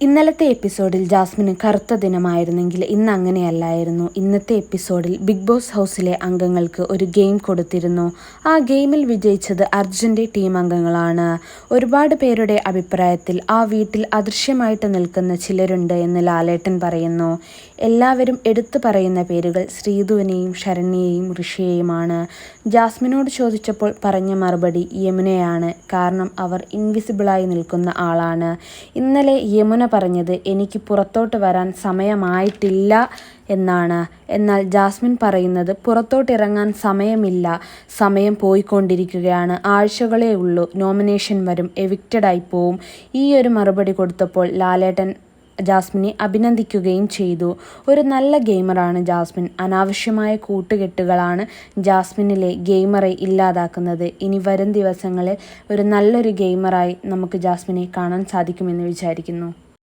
ഇന്നലത്തെ എപ്പിസോഡിൽ ജാസ്മിന് കറുത്ത ദിനമായിരുന്നെങ്കിൽ ഇന്ന് അങ്ങനെയല്ലായിരുന്നു ഇന്നത്തെ എപ്പിസോഡിൽ ബിഗ് ബോസ് ഹൗസിലെ അംഗങ്ങൾക്ക് ഒരു ഗെയിം കൊടുത്തിരുന്നു. ആ ഗെയിമിൽ വിജയിച്ചത് അർജുന്റെ ടീം അംഗങ്ങളാണ്. ഒരുപാട് പേരുടെ അഭിപ്രായത്തിൽ ആ വീട്ടിൽ അദൃശ്യമായിട്ട് നിൽക്കുന്ന ചിലരുണ്ട് എന്ന് ലാലേട്ടൻ പറയുന്നു. എല്ലാവരും എടുത്തു പറയുന്ന പേരുകൾ ശ്രീധുവിനെയും ശരണ്യയെയും ഋഷിയെയുമാണ്. ജാസ്മിനോട് ചോദിച്ചപ്പോൾ പറഞ്ഞ മറുപടി യമുനയാണ്. കാരണം അവർ ഇൻവിസിബിളായി നിൽക്കുന്ന ആളാണ്. ഇന്നലെ യമുന പറഞ്ഞത് എനിക്ക് പുറത്തോട്ട് വരാൻ സമയമായിട്ടില്ല എന്നാണ്. എന്നാൽ ജാസ്മിൻ പറയുന്നത് പുറത്തോട്ടിറങ്ങാൻ സമയമില്ല. സമയം പോയിക്കൊണ്ടിരിക്കുകയാണ്. ആഴ്ചകളേ ഉള്ളൂ. നോമിനേഷൻ വരും. എവിക്റ്റഡായി പോവും. ഈ ഒരു മറുപടി കൊടുത്തപ്പോൾ ലാലേട്ടൻ ജാസ്മിനെ അഭിനന്ദിക്കുകയും ചെയ്തു. ഒരു നല്ല ഗെയിമറാണ് ജാസ്മിൻ. അനാവശ്യമായ കൂട്ടുകെട്ടുകളാണ് ജാസ്മിനിലെ ഗെയിമറെ ഇല്ലാതാക്കുന്നത്. ഇനി വരും ദിവസങ്ങളിൽ ഒരു നല്ലൊരു ഗെയിമറായി നമുക്ക് ജാസ്മിനെ കാണാൻ സാധിക്കുമെന്ന് വിചാരിക്കുന്നു.